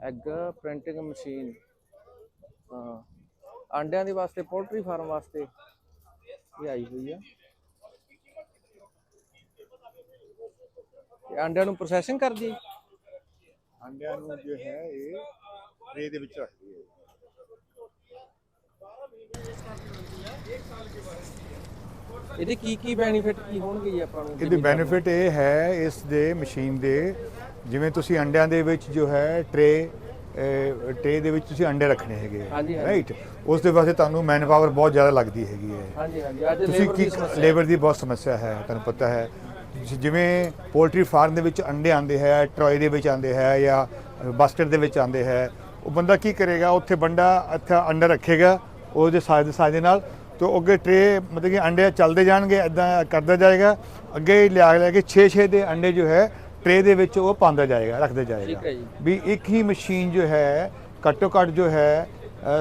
Egg printing machine. ਹਾਂ। ਆਂਡਿਆਂ ਦੇ ਵਾਸਤੇ ਪੋਲਟਰੀ ਫਾਰਮ ਵਾਸਤੇ ਇਹ ਆਈ ਹੋਈ ਆ। ਇਹ ਆਂਡਿਆਂ ਨੂੰ ਪ੍ਰੋਸੈਸਿੰਗ ਕਰਦੀ ਹੈ ਅੰਡਿਆਂ ਨੂੰ ਜੋ ਹੈ ਇਹ ਟਰੇ ਦੇ ਵਿੱਚ ਰੱਖਦੀ ਹੈ। ਇਹਦੇ ਕੀ ਕੀ ਬੈਨੀਫਿਟ ਕੀ ਹੋਣਗੇ ਜੀ ਆਪਾਂ ਨੂੰ? ਇਹਦੇ ਬੈਨੀਫਿਟ ਇਹ ਹੈ ਇਸ ਦੇ ਮਸ਼ੀਨ ਦੇ ਜਿਵੇਂ ਤੁਸੀਂ ਅੰਡਿਆਂ ਦੇ ਵਿੱਚ ਜੋ ਹੈ ਟਰੇ ਟਰੇ ਦੇ ਵਿੱਚ ਤੁਸੀਂ ਅੰਡੇ ਰੱਖਣੇ ਹੈਗੇ ਹਾਂਜੀ, ਹਾਂਜੀ। ਰਾਈਟ ਉਸ ਦੇ ਵਾਸਤੇ ਤੁਹਾਨੂੰ ਮੈਨ ਪਾਵਰ ਬਹੁਤ ਜ਼ਿਆਦਾ ਲੱਗਦੀ ਹੈਗੀ ਹੈ। ਹਾਂਜੀ ਹਾਂਜੀ। ਅੱਜ ਤੁਸੀਂ ਦੀ ਕੀ ਸਮੱਸਿਆ ਲੇਬਰ ਦੀ ਬਹੁਤ ਸਮੱਸਿਆ ਹੈ ਤੁਹਾਨੂੰ ਪਤਾ ਹੈ। ਜ- ਜਿਵੇਂ ਪੋਲਟਰੀ ਫਾਰਮ ਦੇ ਵਿੱਚ ਅੰਡੇ ਆਉਂਦੇ ਹੈ ਟਰੋਏ ਦੇ ਵਿੱਚ ਆਉਂਦੇ ਹੈ ਜਾਂ ਬਾਸਕਟ ਦੇ ਵਿੱਚ ਆਉਂਦੇ ਹੈ ਉਹ ਬੰਦਾ ਕੀ ਕਰੇਗਾ? ਉੱਥੇ ਬੰਦਾ ਅੱਛਾ ਅੰਡਾ ਰੱਖੇਗਾ ਉਹਦੇ ਸਾਈਜ਼ ਦੇ ਸਾਈਜ਼ ਦੇ ਨਾਲ ਤੇ ਉਹ ਅੱਗੇ ਟਰੇ ਮਤਲਬ ਕਿ ਅੰਡੇ ਚੱਲਦੇ ਜਾਣਗੇ ਇਦਾਂ ਕਰਦਾ ਜਾਏਗਾ। ਅੱਗੇ ਲਿਆ ਲਿਆ ਕੇ 6-6 ਦੇ ਅੰਡੇ ਜੋ ਹੈ ਟਰੇ ਦੇ ਵਿੱਚ ਉਹ ਪਾਉਂਦਾ ਜਾਏਗਾ ਰੱਖਦਾ ਜਾਏਗਾ। ਠੀਕ ਹੈ ਜੀ। ਵੀ ਇੱਕ ਹੀ ਮਸ਼ੀਨ ਜੋ ਹੈ ਘੱਟੋ ਘੱਟ ਜੋ ਹੈ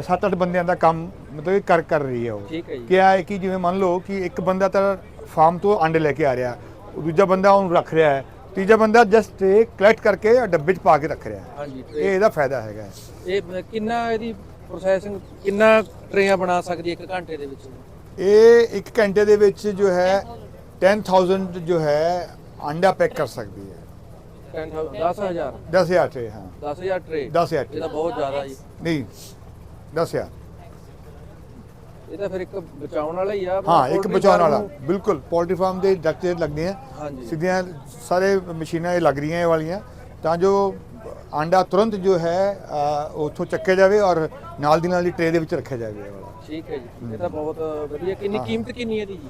7-8 ਬੰਦਿਆਂ ਦਾ ਕੰਮ ਮਤਲਬ ਕਿ ਕਰ ਕਰ ਰਹੀ ਹੈ ਉਹ। ਠੀਕ ਹੈ ਜੀ। ਕਿਹਾ ਹੈ ਕਿ ਜਿਵੇਂ ਮੰਨ ਲਓ ਕਿ ਇੱਕ ਬੰਦਾ ਤਾਂ ਫਾਰਮ ਤੋਂ ਅੰਡੇ ਲੈ ਕੇ ਆ ਰਿਹਾ ਉਹ ਦੂਜਾ ਬੰਦਾ ਉਹਨੂੰ ਰੱਖ ਰਿਹਾ ਹੈ ਤੀਜਾ ਬੰਦਾ ਜਸਟ ਇਹ ਕਲੈਕਟ ਕਰਕੇ ਡੱਬੇ 'ਚ ਪਾ ਕੇ ਰੱਖ ਰਿਹਾ ਹੈ। ਹਾਂਜੀ ਇਹ ਇਹਦਾ ਫਾਇਦਾ ਹੈਗਾ ਹੈ। ਇਹ ਬ- ਕਿੰਨਾ ਇਹਦੀ ਪ੍ਰੋਸੈਸਿੰਗ ਕਿੰਨਾ ਟਰੇਆਂ ਬਣਾ ਸਕਦੀ ਹੈ ਇੱਕ ਘੰਟੇ ਦੇ ਵਿੱਚ? ਇਹ ਇੱਕ ਘੰਟੇ ਦੇ ਵਿੱਚ ਜੋ ਹੈ 10000 ਜੋ ਹੈ ਅੰਡਾ ਪੈਕ ਕਰ ਸਕਦੀ ਹੈ। 10000 10000 ਟਰੇ ਹਾਂ। 10000 ਟਰੇ 10000 ਇਹ ਟਰੇ ਤਾਂ ਬਹੁਤ ਜ਼ਿਆਦਾ ਜੀ। ਨਹੀਂ 10000 ਇਹ ਤਾਂ ਫਿਰ ਇੱਕ ਬਚਾਉਣ ਵਾਲਾ ਹੀ ਆ। ਹਾਂ ਇੱਕ ਬਚਾਉਣ ਵਾਲਾ। ਬਿਲਕੁਲ ਪੋਲਟਰੀ ਫਾਰਮ ਦੇ ਡਾਕਟਰ ਲੱਗਦੇ ਆ। ਹਾਂਜੀ। ਸਿੱਧੀਆਂ ਸਾਰੇ ਮਸ਼ੀਨਾਂ ਇਹ ਲੱਗ ਰਹੀਆਂ ਇਹ ਵਾਲੀਆਂ। ਤਾਂ ਜੋ ਆਂਡਾ ਤੁਰੰਤ ਜੋ ਹੈ ਅ, ਉੱਥੋਂ ਚੱਕਿਆ ਜਾਵੇ ਔਰ ਨਾਲ ਦੀ ਨਾਲ ਹੀ ਟਰੇ ਦੇ ਵਿੱਚ ਰੱਖਿਆ ਜਾਵੇ ਇਹ ਵਾਲਾ। ਠੀਕ ਹੈ ਜੀ। ਇਹ ਤਾਂ ਬਹੁਤ ਵਧੀਆ। ਕਿੰਨੀ ਕੀਮਤ ਕਿੰਨੀ ਹੈ ਇਹਦੀ ਜੀ?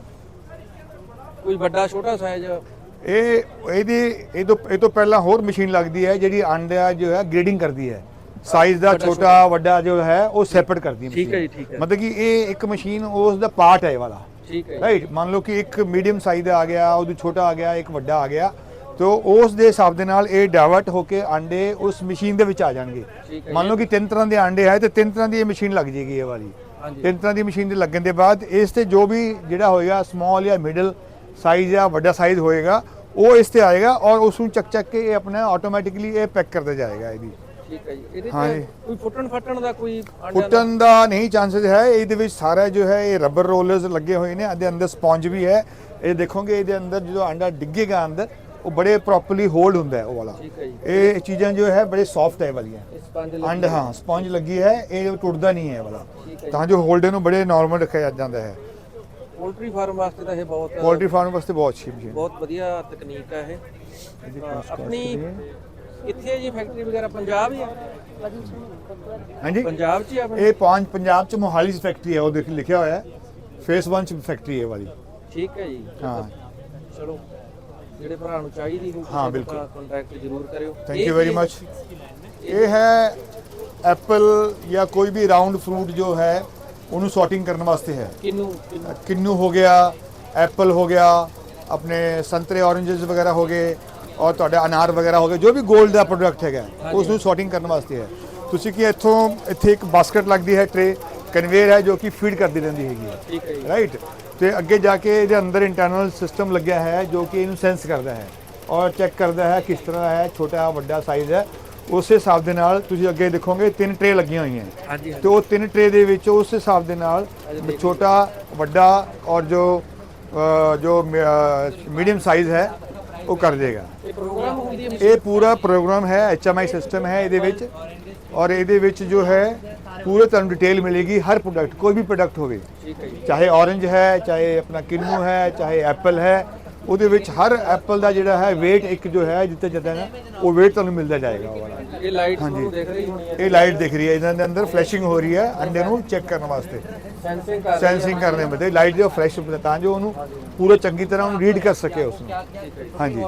ਕੋਈ ਵੱਡਾ ਛੋਟਾ ਸਾਈਜ਼ ਇਹ ਇਹਦੀ ਇਹ ਤੋਂ ਇਹ ਤੋਂ ਪਹਿਲਾਂ ਹੋਰ ਮਸ਼ੀਨ ਲੱਗਦੀ ਹੈ ਜਿਹੜੀ ਆਂਡਾ ਜੋ ਹੈ ਗ੍ਰੇਡਿੰਗ ਕਰਦੀ ਹੈ। ਸਾਈਜ਼ ਦਾ ਛੋਟਾ। ਵੱਡਾ ਜੋ ਹੈ ਉਹ ਸੈਪਰੇਟ ਕਰਦੀ ਹੈ ਠੀਕ ਹੈ ਜੀ। ਠੀਕ ਹੈ। ਮਤਲਬ ਕਿ ਇਹ ਇੱਕ ਮਸ਼ੀਨ ਉਸ ਦਾ ਪਾਰਟ ਹੈ ਇਹ ਵਾਲਾ। ਠੀਕ ਹੈ। ਰਾਈਟ ਮੰਨ ਲਓ ਕਿ ਇੱਕ ਮੀਡੀਅਮ ਸਾਈਜ਼ ਦਾ ਆ ਗਿਆ ਉਹਦੀ ਛੋਟਾ ਆ ਗਿਆ ਇੱਕ ਵੱਡਾ ਆ ਗਿਆ ਤੋ ਉਸ ਦੇ ਹਿਸਾਬ ਦੇ ਨਾਲ ਇਹ ਡਾਇਵਰਟ ਹੋ ਕੇ ਆਂਡੇ ਉਸ ਮਸ਼ੀਨ ਦੇ ਵਿੱਚ ਆ ਜਾਣਗੇ। ਮੰਨ ਲਓ ਕਿ ਤਿੰਨ ਤਰ੍ਹਾਂ ਦੇ ਆਂਡੇ ਹੈ ਤੇ ਤਿੰਨ ਤਰ੍ਹਾਂ ਦੀ ਇਹ ਮਸ਼ੀਨ ਲੱਗ ਜੇਗੀ ਇਹ ਵਾਲੀ। ਤਿੰਨ ਤਰ੍ਹਾਂ ਦੀ ਮਸ਼ੀਨ ਦੇ ਲੱਗਣ ਦੇ ਬਾਅਦ ਇਸ ਤੇ ਜੋ ਵੀ ਜਿਹੜਾ ਹੋਏਗਾ ਸਮਾਲ ਜਾਂ ਮਿਡਲ ਸਾਈਜ਼ ਜਾਂ ਵੱਡਾ ਸਾਈਜ਼ ਹੋਏਗਾ ਉਹ ਇਸ ਤੇ ਆਏਗਾ ਔਰ ਉਸ ਨੂੰ ਚੱਕ ਚੱਕ ਕੇ ਇਹ ਆਪਣਾ ਆਟੋਮੈਟਿਕਲੀ ਇਹ ਪੈਕ ਕਰਦਾ ਜਾਏਗਾ ਇਹਦੀ। ਠੀਕ ਹੈ ਜੀ। ਇਹਦੇ। ਤੇ ਕੋਈ ਫੁੱਟਣ ਫੱਟਣ ਦਾ ਕੋਈ ਫੁੱਟਣ ਦਾ ਨਹੀਂ ਚਾਂਸਸ ਹੈ। ਇਹਦੇ ਵਿੱਚ ਸਾਰਾ ਜੋ ਹੈ ਇਹ ਰਬਰ ਰੋਲਰਸ ਲੱਗੇ ਹੋਏ ਨੇ। ਇਹਦੇ ਅੰਦਰ ਸਪੌਂਜ ਵੀ ਹੈ। ਇਹ ਦੇਖੋਗੇ ਇਹਦੇ ਅੰਦਰ ਜਦੋਂ ਅੰਡਾ ਡਿੱਗੇਗਾ ਅੰਦਰ ਉਹ ਬੜੇ ਪ੍ਰੋਪਰਲੀ ਹੋਲਡ ਹੁੰਦਾ ਹੈ ਉਹ ਵਾਲਾ। ਇਹ ਚੀਜ਼ਾਂ ਜੋ ਹੈ ਬੜੇ ਸੌਫਟ ਹੈ ਵਾਲੀਆਂ। ਅੰਡ ਹਾਂ। ਸਪੌਂਜ ਲੱਗੀ ਹੈ। ਇਹ ਟੁੱਟਦਾ ਨਹੀਂ ਹੈ ਵਾਲਾ। ਤਾਂ ਜੋ ਹੋਲਡ ਨੂੰ ਬੜੇ ਨਾਰਮਲ ਰੱਖਿਆ ਜਾਂਦਾ ਹੈ। ਪੋਲਟਰੀ ਫਾਰਮ ਵਾਸਤੇ ਤਾਂ ਇਹ ਬਹੁਤ ਪੋਲਟਰੀ ਫਾਰਮ ਵਾਸਤੇ ਬਹੁਤ ਅੱਛੀ ਮਸ਼ੀਨ ਬਹੁਤ ਵਧੀਆ ਤਕਨੀਕ ਹੈ ਇਹ। ਹਾਂ, ਆਪਣੀ ਹੈ? ਕਿੱਥੇ ਹੈ ਜੀ ਫੈਕਟਰੀ ਵਗੈਰਾ? ਪੰਜਾਬ ਹੀ ਆ? ਹਾਂਜੀ। ਪੰਜਾਬ 'ਚ ਹੀ ਆਪਣੀ? ਇਹ ਪੰਜ ਪੰਜਾਬ ਚ ਮੋਹਾਲੀ ਚ ਫੈਕਟਰੀ ਹੈ ਉਹ ਦੇਖ ਲਿਖਿਆ ਹੋਇਆ ਹੈ। ਫੇਸ 1 ਚ ਫੈਕਟਰੀ ਹੈ ਵਾਲੀ। ਠੀਕ ਹੈ ਜੀ। ਹਾਂ। ਚਲੋ ਜਿਹੜੇ ਭਰਾ ਨੂੰ ਚਾਹੀਦੀ ਹੋਊ ਹਾਂ, ਬਿਲਕੁਲ। ਕੰਟੈਕਟ ਜ਼ਰੂਰ ਕਰਿਓ। ਥੈਂਕ ਯੂ ਵੈਰੀ ਮਚ ਇਹ ਹੈ ਐਪਲ ਜਾਂ ਕੋਈ ਵੀ ਰਾਉਂਡ ਫਰੂਟ ਜੋ ਹੈ ਉਹਨੂੰ ਸੌਰਟਿੰਗ ਕਰਨ ਵਾਸਤੇ ਹੈ। ਕਿੰਨੂ ਕਿੰਨੂ? ਹੋ ਗਿਆ ਐਪਲ ਹੋ ਗਿਆ ਆਪਣੇ ਸੰਤਰੇ ਔਰੇਂਜਸ ਵਗੈਰਾ ਹੋ ਗਏ ਔਰ ਤੁਹਾਡੇ ਅਨਾਰ ਵਗੈਰਾ ਹੋ ਗਏ ਜੋ ਵੀ 골ਡ ਦਾ ਪ੍ਰੋਡਕਟ ਹੈਗਾ ਉਸ ਨੂੰ ਸੌਰਟਿੰਗ ਕਰਨ ਵਾਸਤੇ ਹੈ। ਤੁਸੀਂ ਕੀ ਇੱਥੋਂ ਇੱਥੇ ਇੱਕ ਬਾਸਕਟ ਲੱਗਦੀ ਹੈ ਟਰੇ ਕਨਵੇਅਰ ਹੈ ਜੋ ਕਿ ਫੀਡ ਕਰਦੀ ਰਹਿੰਦੀ ਹੈਗੀ ਹੈ। ਠੀਕ ਹੈ ਜੀ। ਰਾਈਟ ਤੇ ਅੱਗੇ ਜਾ ਕੇ ਇਹਦੇ ਅੰਦਰ ਇੰਟਰਨਲ ਸਿਸਟਮ ਲੱਗਿਆ ਹੈ ਜੋ ਕਿ ਇਹਨੂੰ ਸੈਂਸ ਕਰਦਾ ਹੈ ਔਰ ਚੈੱਕ ਕਰਦਾ ਹੈ ਕਿਸ ਤਰ੍ਹਾਂ ਹੈ ਛੋਟਾ ਵੱਡਾ ਸਾਈਜ਼ ਹੈ। ਉਸੇ ਹਿਸਾਬ ਦੇ ਨਾਲ ਤੁਸੀਂ ਅੱਗੇ ਦੇਖੋਗੇ ਤਿੰਨ ਟਰੇ ਲੱਗੀਆਂ ਹੋਈਆਂ। ਹਾਂਜੀ ਤੇ ਉਹ ਤਿੰਨ ਟਰੇ ਦੇ ਵਿੱਚ ਉਸ ਹਿਸਾਬ ਦੇ ਨਾਲ ਛੋਟਾ ਵੱਡਾ ਔਰ ਜੋ ਜੋ ਮੀਡੀਅਮ ਸਾਈਜ਼ ਹੈ ਉਹ ਕਰ ਦੇਗਾ। ਇਹ ਪੂਰਾ ਪ੍ਰੋਗਰਾਮ ਹੈ ਐਚਐਮਆਈ ਸਿਸਟਮ ਹੈ ਇਹਦੇ ਵਿੱਚ। ਔਰ ਇਹਦੇ ਵਿੱਚ ਜੋ ਹੈ ਪੂਰੇ ਤੁਹਾਨੂੰ ਡਿਟੇਲ ਮਿਲੇਗੀ ਹਰ ਪ੍ਰੋਡਕਟ ਕੋਈ ਵੀ ਪ੍ਰੋਡਕਟ ਹੋਵੇ। ਚਾਹੇ ਔਰੰਜ ਹੈ ਚਾਹੇ ਆਪਣਾ ਕਿੰਨੂ ਹੈ ਚਾਹੇ ਐਪਲ ਹੈ ਉਹਦੇ ਵਿੱਚ ਹਰ ਐਪਲ ਦਾ ਜਿਹੜਾ ਹੈ weight ਇੱਕ ਜੋ ਹੈ ਜਿੱਤੇ ਜਾਂਦਾ ਨਾ ਉਹ weight ਤੁਹਾਨੂੰ ਮਿਲਦਾ ਜਾਏਗਾ ਇਹ ਲਾਈਟ ਤੁਹਾਨੂੰ ਇਹ ਲਾਈਟ ਦਿਖ ਰਹੀ ਹੈ। ਇਹਨਾਂ ਦੇ ਅੰਦਰ ਫਲੈਸ਼ਿੰਗ ਹੋ ਰਹੀ ਹੈ ਅੰਡੇ ਨੂੰ ਚੈੱਕ ਕਰਨ ਵਾਸਤੇ। ਸੈਂਸਿੰਗ ਕਰ ਸੈਂਸਿੰਗ ਬਦੇ ਲਾਈਟ ਦੇ ਫਲੈਸ਼ ਤਾਂ ਜੋ ਉਹਨੂੰ ਪੂਰਾ ਚੰਗੀ ਤਰ੍ਹਾਂ ਉਹਨੂੰ ਰੀਡ ਕਰ ਸਕੇ ਉਸ ਨੂੰ। ਹਾਂਜੀ।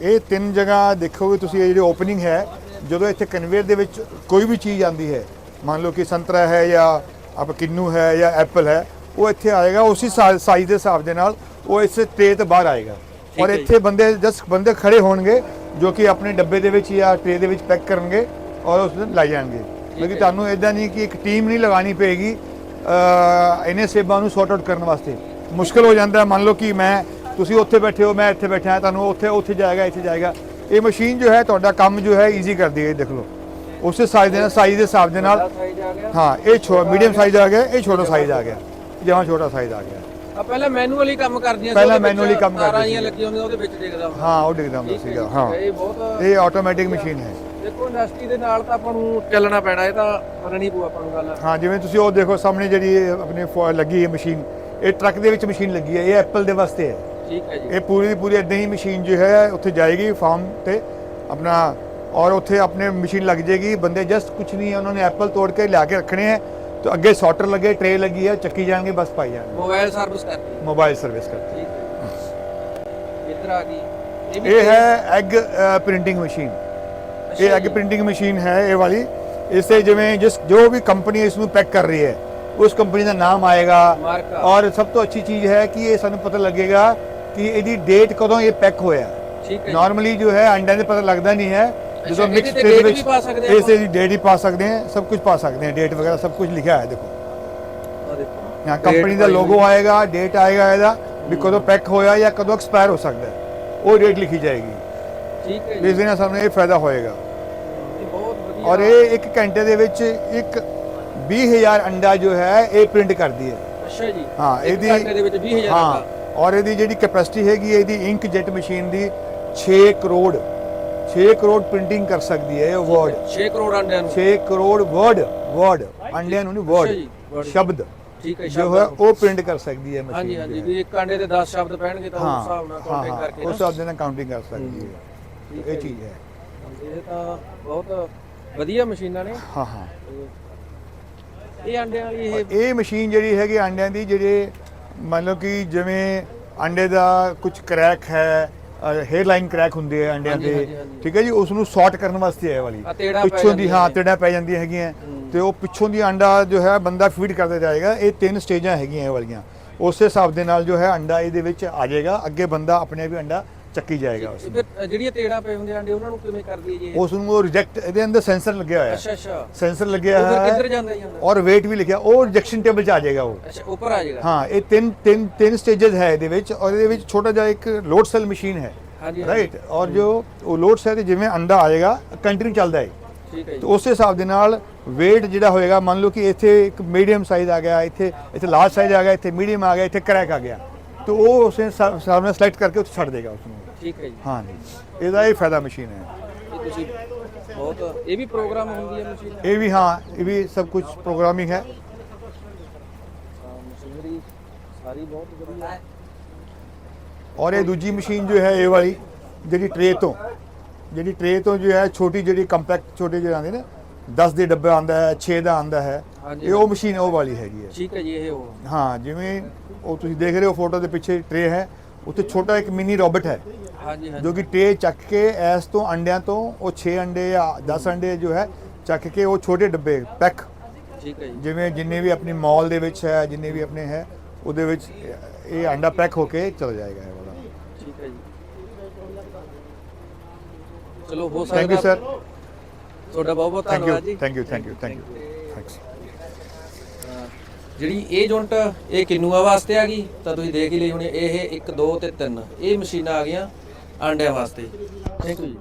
ਇਹ ਤਿੰਨ ਜਗ੍ਹਾ ਦੇਖੋਗੇ ਤੁਸੀਂ ਇਹ ਜਿਹੜੀ ਓਪਨਿੰਗ ਹੈ ਜਦੋਂ ਇੱਥੇ ਕਨਵੇਅਰ ਦੇ ਵਿੱਚ ਕੋਈ ਵੀ ਚੀਜ਼ ਆਉਂਦੀ ਹੈ ਮੰਨ ਲਓ ਕਿ ਸੰਤਰਾ ਹੈ ਜਾਂ ਆਪ ਕਿੰਨੂ ਹੈ ਜਾਂ ਐਪਲ ਹੈ ਉਹ ਇੱਥੇ ਆਏਗਾ ਉਸੇ ਸਾਈਜ਼ ਦੇ ਹਿਸਾਬ ਦੇ ਨਾਲ ਉਹ ਇਸ ਟ੍ਰੇ ਤੋਂ ਬਾਹਰ ਆਏਗਾ। ਔਰ। ਇੱਥੇ ਬੰਦੇ ਜਸ ਬੰਦੇ ਖੜੇ ਹੋਣਗੇ ਜੋ ਕਿ ਆਪਣੇ ਡੱਬੇ ਦੇ ਵਿੱਚ ਜਾਂ ਟ੍ਰੇ ਦੇ ਵਿੱਚ ਪੈਕ ਕਰਨਗੇ ਔਰ ਉਸ ਨੂੰ ਲਾਈ ਜਾਣਗੇ। ਕਿਉਂਕਿ ਤੁਹਾਨੂੰ ਇਦਾਂ ਨਹੀਂ ਕਿ ਇੱਕ ਟੀਮ ਨਹੀਂ ਲਗਾਣੀ ਪਏਗੀ ਅ, ਇਹਨੇ ਸੇਬਾਂ ਨੂੰ ਸੌਟ ਆਊਟ ਕਰਨ ਵਾਸਤੇ। ਮੁਸ਼ਕਲ ਹੋ ਜਾਂਦਾ ਮੰਨ ਲਓ ਕਿ ਮੈਂ ਤੁਸੀਂ ਉੱਥੇ ਬੈਠੇ ਹੋ ਮੈਂ ਇੱਥੇ ਬੈਠਾ ਤੁਹਾਨੂੰ ਉੱਥੇ ਉੱਥੇ ਜਾਏਗਾ ਇੱਥੇ ਜਾਏਗਾ। ਇਹ ਮਸ਼ੀਨ ਜੋ ਹੈ ਤੁਹਾਡਾ ਕੰਮ ਜੋ ਹੈ ਈਜ਼ੀ ਕਰਦੀ ਹੈ ਇਹ ਦੇਖ ਲਓ। ਉਸੇ ਸਾਈਜ਼ ਦੇ ਨਾਲ ਸਾਈਜ਼ ਦੇ ਹਿਸਾਬ ਦੇ ਨਾਲ। ਸਾਈਜ਼ ਆ ਗਿਆ। ਹਾਂ ਇਹ ਛੋ ਮੀਡੀਅਮ ਸਾਈਜ਼ ਆ ਗਿਆ ਇਹ ਛੋਟਾ ਸਾਈਜ਼ ਆ ਗਿਆ। ਜਮਾਂ ਛੋਟਾ ਸਾਈਜ਼ ਆ ਗਿਆ। ਆ ਪਹਿਲਾਂ ਮੈਨੂਅਲੀ ਕੰਮ ਕਰਦੀਆਂ ਪਹਿਲਾਂ ਉਹਦੇ ਵਿੱਚ manually ਕੰਮ ਤਾਰਾਂ ਕਰਦੀ ਜਿਹੀਆਂ ਸੀ। ਲੱਗੀਆਂ ਹੁੰਦੀਆਂ ਉਹਦੇ ਵਿੱਚ ਡਿੱਗਦਾ ਹੁੰਦਾ। ਹਾਂ ਉਹ ਡਿੱਗਦਾ ਹੁੰਦਾ ਸੀਗਾ ਹਾਂ। ਇਹ ਬਹੁਤ ਇਹ ਆਟੋਮੈਟਿਕ ਮਸ਼ੀਨ ਹੈ। ਦੇਖੋ ਇੰਡਸਟਰੀ ਦੇ ਨਾਲ ਤਾਂ ਆਪਾਂ ਨੂੰ ਚੱਲਣਾ ਪੈਣਾ ਇਹ ਤਾਂ ਮੰਨਣੀ ਪਊ ਆਪਾਂ ਨੂੰ ਗੱਲ। ਹਾਂ ਜਿਵੇਂ ਤੁਸੀਂ ਉਹ ਦੇਖੋ ਸਾਹਮਣੇ ਜਿਹੜੀ ਇਹ ਆਪਣੇ ਫੋ- ਲੱਗੀ ਹੈ ਮਸ਼ੀਨ ਇਹ ਟਰੱਕ ਦੇ ਵਿੱਚ ਮਸ਼ੀਨ ਲੱਗੀ ਹੈ ਇਹ ਐਪਲ ਦੇ ਵਾਸਤੇ ਹੈ। ਠੀਕ ਹੈ ਜੀ। ਇਹ ਪੂਰੀ ਦੀ ਪੂਰੀ ਇਦਾਂ ਹੀ ਮਸ਼ੀਨ ਜੋ ਹੈ ਉੱਥੇ ਜਾਏਗੀ ਫਾਰਮ ਤੇ ਆਪਣਾ ਔਰ ਉੱਥੇ ਆਪਣੇ ਮਸ਼ੀਨ ਲੱਗ ਜਾਏਗੀ। ਬੰਦੇ ਜਸਟ ਕੁਝ ਨਹੀਂ ਹੈ ਉਹਨਾਂ ਨੇ ਐਪਲ ਤੋੜ ਕੇ ਲਿਆ ਕੇ ਰੱਖਣੇ ਹੈ। ਤੇ ਅੱਗੇ ਸੌਟਰ ਲੱਗੇ ਟਰੇ ਲੱਗੀ ਹੈ ਚੱਕੀ ਜਾਣਗੇ ਬਸ ਪਾਈ ਜਾਣਗੇ। ਮੋਬਾਈਲ ਸਰਵਿਸ ਕਰਦੀ ਮੋਬਾਈਲ ਸਰਵਿਸ ਕਰਤੀ। ਠੀਕ ਹੈ। ਇੱਧਰ ਆ ਗਈ। ਇਹ ਹੈ ਐਗ ਪ੍ਰਿੰਟਿੰਗ ਮਸ਼ੀਨ ਇਹ ਐਗ ਪ੍ਰਿੰਟਿੰਗ ਮਸ਼ੀਨ ਹੈ ਇਹ ਵਾਲੀ। ਇਸੇ ਜਿਵੇਂ ਜਿਸ ਜੋ ਵੀ ਕੰਪਨੀ ਇਸ ਨੂੰ ਪੈਕ ਕਰ ਰਹੀ ਹੈ ਉਸ ਕੰਪਨੀ ਦਾ ਨਾਮ ਆਏਗਾ। ਔਰ ਸਭ ਤੋਂ ਅੱਛੀ ਚੀਜ਼ ਹੈ ਕਿ ਇਹ ਸਾਨੂੰ ਪਤਾ ਲੱਗੇਗਾ ਕਿ ਇਹਦੀ ਡੇਟ ਕਦੋਂ ਇਹ ਪੈਕ ਹੋਇਆ। ਠੀਕ ਹੈ। ਨਾਰਮਲੀ ਜੋ ਹੈ ਅੰਡਿਆਂ ਦੇ ਪਤਾ ਲੱਗਦਾ ਨਹੀਂ ਹੈ। ਜਦੋਂ ਮਿਕਸ ਫ੍ਰਿਜ ਵਿੱਚ ਇਸ ਤੇ ਡੇਟ ਹੀ ਪਾ ਸਕਦੇ ਆ ਸਭ ਕੁਝ ਪਾ ਸਕਦੇ ਆ ਡੇਟ ਵਗੈਰਾ ਸਭ ਕੁਝ ਲਿਖਿਆ ਹੈ ਦੇਖੋ। ਹਾਂ ਕੰਪਨੀ ਦਾ ਲੋਗੋ ਆਏਗਾ ਡੇਟ ਆਏਗਾ ਇਹਦਾ ਵੀ ਕਦੋਂ ਪੈਕ ਹੋਇਆ ਜਾਂ ਕਦੋਂ ਐਕਸਪਾਇਰ ਹੋ ਸਕਦਾ ਉਹ ਡੇਟ ਲਿਖੀ ਜਾਏਗੀ। ਠੀਕ ਹੈ ਜੀ। ਇਸ ਨਾਲ ਸਾਨੂੰ ਇਹ ਫਾਇਦਾ ਹੋਏਗਾ। ਔਰ ਇਹ ਇੱਕ ਘੰਟੇ ਦੇ ਵਿੱਚ ਇੱਕ 20000 ਅੰਡਾ ਜੋ ਹੈ ਇਹ ਪ੍ਰਿੰਟ ਕਰਦੀ ਹੈ। ਅੱਛਾ ਜੀ। ਹਾਂ ਇਹਦੀ ਹਾਂ ਔਰ ਇਹਦੀ ਜਿਹੜੀ ਕੈਪੈਸਿਟੀ ਹੈਗੀ ਇਹਦੀ ਇੰਕ ਜੈਟ ਮਸ਼ੀਨ ਦੀ 6 ਕਰੋੜ। 6 ਕਰੋੜ ਪ੍ਰਿੰਟਿੰਗ ਕਰ ਸਕਦੀ ਹੈ ਇਹ ਵਰਡ 6 ਕਰੋੜ ਅੰਡਿਆਂ ਨੂੰ। 6 ਕਰੋੜ ਵਰਡ ਵਰਡ ਅੰਡਿਆਂ ਨੂੰ ਨਹੀਂ ਵਰਡ। ਸ਼ਬਦ। ਠੀਕ ਹੈ ਜੋ ਹੈ ਉਹ ਪ੍ਰਿੰਟ ਕਰ ਸਕਦੀ ਹੈ ਮਸ਼ੀਨ ਹਾਂਜੀ ਹਾਂਜੀ ਵੀ ਇੱਕ ਅੰਡੇ ਦੇ 10 ਸ਼ਬਦ ਪੈਣਗੇ ਤਾਂ ਉਸ ਹਿਸਾਬ ਨਾਲ ਕਾਊਂਟਿੰਗ ਕਰਕੇ ਉਸ ਹਿਸਾਬ ਦੇ ਨਾਲ ਕਾਊਂਟਿੰਗ ਕਰ ਸਕਦੀ ਹੈ ਇਹ ਚੀਜ਼ ਹੈ। ਇਹ ਤਾਂ ਬਹੁਤ ਵਧੀਆ ਮਸ਼ੀਨਾਂ ਨੇ। ਹਾਂ ਹਾਂ। ਇਹ ਅੰਡਿਆਂ ਵਾਲੀ ਇਹ ਇਹ ਮਸ਼ੀਨ ਜਿਹੜੀ ਹੈਗੀ ਆਂਡਿਆਂ ਦੀ ਜਿਹੜੇ ਮੰਨ ਲਓ ਕਿ ਜਿਵੇਂ ਅੰਡੇ ਦਾ ਕੁਝ ਕ੍ਰੈਕ ਹੈ ਹੇਅਰ ਲਾਈਨ ਕ੍ਰੈਕ ਹੁੰਦੀ ਹੈ ਅੰਡਿਆਂ ਹਾਂਜੀ। ਠੀਕ ਹੈ ਜੀ ਉਸ ਨੂੰ ਸੌਰਟ ਕਰਨ ਵਾਸਤੇ ਹੈ ਵਾਲੀ ਪਿੱਛੋਂ ਦੀ ਹਾਂ। ਤੇੜਾ ਪੈ ਜਾਂਦੀਆਂ ਹੈਗੀਆਂ। ਤੇ ਉਹ ਪਿੱਛੋਂ ਦੀ ਅੰਡਾ ਜੋ ਹੈ ਬੰਦਾ ਫੀਡ ਕਰਦਾ ਜਾਏਗਾ ਇਹ ਤਿੰਨ ਸਟੇਜਾਂ ਹੈਗੀਆਂ ਇਹ ਵਾਲੀਆਂ ਉਸੇ ਹਿਸਾਬ ਦੇ ਨਾਲ ਜੋ ਹੈ ਅੰਡਾ ਇਹਦੇ ਵਿੱਚ ਆ ਜਾਏਗਾ ਅੱਗੇ ਬੰਦਾ ਆਪਣੇ ਵੀ ਅੰਡਾ ਚੱਕੀ ਜਾਏਗਾ ਉਸ ਨੂੰ। ਫਿਰ ਜਿਹੜੀਆਂ ਤੇੜਾਂ ਪਏ ਹੁੰਦੇ ਅੰਡੇ ਉਹਨਾਂ ਨੂੰ ਕਿਵੇਂ ਕਰਦੀ ਹੈ ਜੀ? ਉਸ ਨੂੰ ਉਹ ਰਿਜੈਕਟ ਇਹਦੇ ਅੰਦਰ ਸੈਂਸਰ ਲੱਗਿਆ ਹੋਇਆ। ਅੱਛਾ ਅੱਛਾ। ਸੈਂਸਰ ਲੱਗਿਆ ਉਹ ਫਿਰ ਹੋਇਆ ਕਿੱਧਰ ਹੈ ਜਾਂਦਾ ਜਾਂਦਾ ਔਰ weight ਵੀ ਲਿਖਿਆ। ਉਹ ਰਿਜੈਕਸ਼ਨ ਟੇਬਲ 'ਚ ਆ ਜਾਏਗਾ ਉਹ। ਅੱਛਾ ਉੱਪਰ ਆ ਜਾਏਗਾ। ਹਾਂ ਇਹ ਤਿੰਨ ਤਿੰਨ ਤਿੰਨ ਸਟੇजेस ਹੈ ਇਹਦੇ ਵਿੱਚ ਔਰ ਇਹਦੇ ਵਿੱਚ ਛੋਟਾ ਜਿਹਾ ਇੱਕ ਲੋਡ ਸੈਲ ਮਸ਼ੀਨ ਹੈ। ਹਾਂਜੀ ਹਾਂਜੀ। ਰਾਈਟ ਔਰ ਜੋ ਉਹ ਲੋਡ ਸੈਲ ਤੇ ਜਿਵੇਂ ਅੰਡਾ ਆਏਗਾ ਕੰਟੀਨਿਊ ਚੱਲਦਾ ਹੈ। ਠੀਕ ਹੈ ਤੇ ਜੀ ਉਸੇ ਹਿਸਾਬ ਦੇ ਨਾਲ weight ਜਿਹੜਾ ਹੋਏਗਾ ਮੰਨ ਲਓ ਕਿ ਇੱਥੇ ਇੱਕ ਮੀਡੀਅਮ ਸਾਈਜ਼ ਆ ਗਿਆ ਇੱਥੇ ਇੱਥੇ ਲਾਰਜ ਸਾਈਜ਼ ਆ ਗਿਆ ਇੱਥੇ ਮੀਡੀਅਮ ਆ ਗਿਆ ਇੱਥੇ ਕ੍ਰੈਕ ਆ ਗਿਆ। ਤੇ ਉਹ ਉਸੇ ਹਿਸਾਬ ਹਿਸਾਬ ਨਾਲ ਸਿਲੈਕਟ ਕਰਕੇ ਉੱਥੇ ਛੱਡ ਦੇਗਾ ਉਸ ਨੂੰ ਠੀਕ ਹੈ ਜੀ। ਹਾਂ ਜੀ। ਇਹਦਾ ਇਹ ਫਾਇਦਾ ਮਸ਼ੀਨ ਹੈ। ਇਹ ਤੁਸੀਂ ਬਹੁਤ ਇਹ ਵੀ ਪ੍ਰੋਗਰਾਮ ਹੁੰਦੀ ਹੈ ਮਸ਼ੀਨ ਇਹ ਵੀ ਹਾਂ ਇਹ ਵੀ ਸਭ ਕੁਝ ਪ੍ਰੋਗਰਾਮਿੰਗ ਹੈ। ਮਸ਼ੀਨਰੀ ਸਾਰੀ ਬਹੁਤ ਵਧੀਆ ਹੈ। ਔਰ ਇਹ ਦੂਜੀ ਮਸ਼ੀਨ ਜੋ ਹੈ ਇਹ ਵਾਲੀ ਜਿਹੜੀ ਟਰੇ ਤੋਂ ਜਿਹੜੀ ਟਰੇ ਤੋਂ ਜੋ ਹੈ ਛੋਟੀ ਜਿਹੜੀ ਕੰਪੈਕਟ ਛੋਟੇ ਜਿਹੜੇ ਆਉਂਦੇ ਨੇ 10 ਦੇ ਡੱਬਾ ਆਉਂਦਾ ਹੈ 6 ਦਾ ਆਉਂਦਾ ਹੈ। ਇਹ ਉਹ ਮਸ਼ੀਨ ਉਹ ਵਾਲੀ ਹੈਗੀ ਹੈ। ਠੀਕ ਹੈ ਜੀ ਇਹ ਉਹ। ਹਾਂ ਜਿਵੇਂ ਉਹ ਤੁਸੀਂ ਦੇਖ ਰਹੇ ਹੋ ਫੋਟੋ ਦੇ ਪਿੱਛੇ ਟਰੇ ਹੈ। ਉੱਥੇ ਛੋਟਾ ਇੱਕ ਮਿਨੀ ਰੋਬਟ ਹੈ ਹਾਂਜੀ ਹਾਂਜੀ। ਜੋ ਕਿ ਟਰੇ ਚੱਕ ਕੇ ਐਸ ਤੋਂ ਅੰਡਿਆਂ ਤੋਂ ਉਹ 6 ਅੰਡੇ ਜਾਂ 10 ਅੰਡੇ ਜੋ ਹੈ ਚੱਕ ਕੇ ਉਹ ਛੋਟੇ ਡੱਬੇ ਪੈਕ। ਠੀਕ ਹੈ ਜੀ। ਜਿਵੇਂ ਜਿੰਨੇ ਵੀ ਆਪਣੀ ਮਾਲ ਦੇ ਵਿੱਚ ਹੈ ਜਿੰਨੇ ਵੀ ਆਪਣੇ ਹੈ ਉਹਦੇ ਵਿੱਚ ਇਹ ਅੰਡਾ ਪੈਕ ਹੋ ਕੇ ਚਲਾ ਜਾਏਗਾ ਇਹ ਵਾਲਾ। ਠੀਕ ਹੈ ਜੀ। ਚਲੋ ਹੋ ਸਕਦਾ ਥੈਂਕ ਯੂ ਸਰ ਤੁਹਾਡਾ ਬਹੁਤ ਬਹੁਤ ਧੰਨਵਾਦ ਜੀ। Thank you thank you thank you thanks ਜਿਹੜੀ ਇਹ ਯੂਨਿਟ ਇਹ ਕਿਨੂਆ ਵਾਸਤੇ ਆ ਗਈ? ਤਾਂ ਤੁਸੀਂ ਦੇਖ ਹੀ ਲਈ ਹੋਣੀ, ਇਹ 1 2 ਤੇ 3 ਇਹ ਮਸ਼ੀਨਾਂ ਆ ਗਈਆਂ ਆਂਡਿਆਂ ਵਾਸਤੇ। ਥੈਂਕ ਯੂ ਜੀ?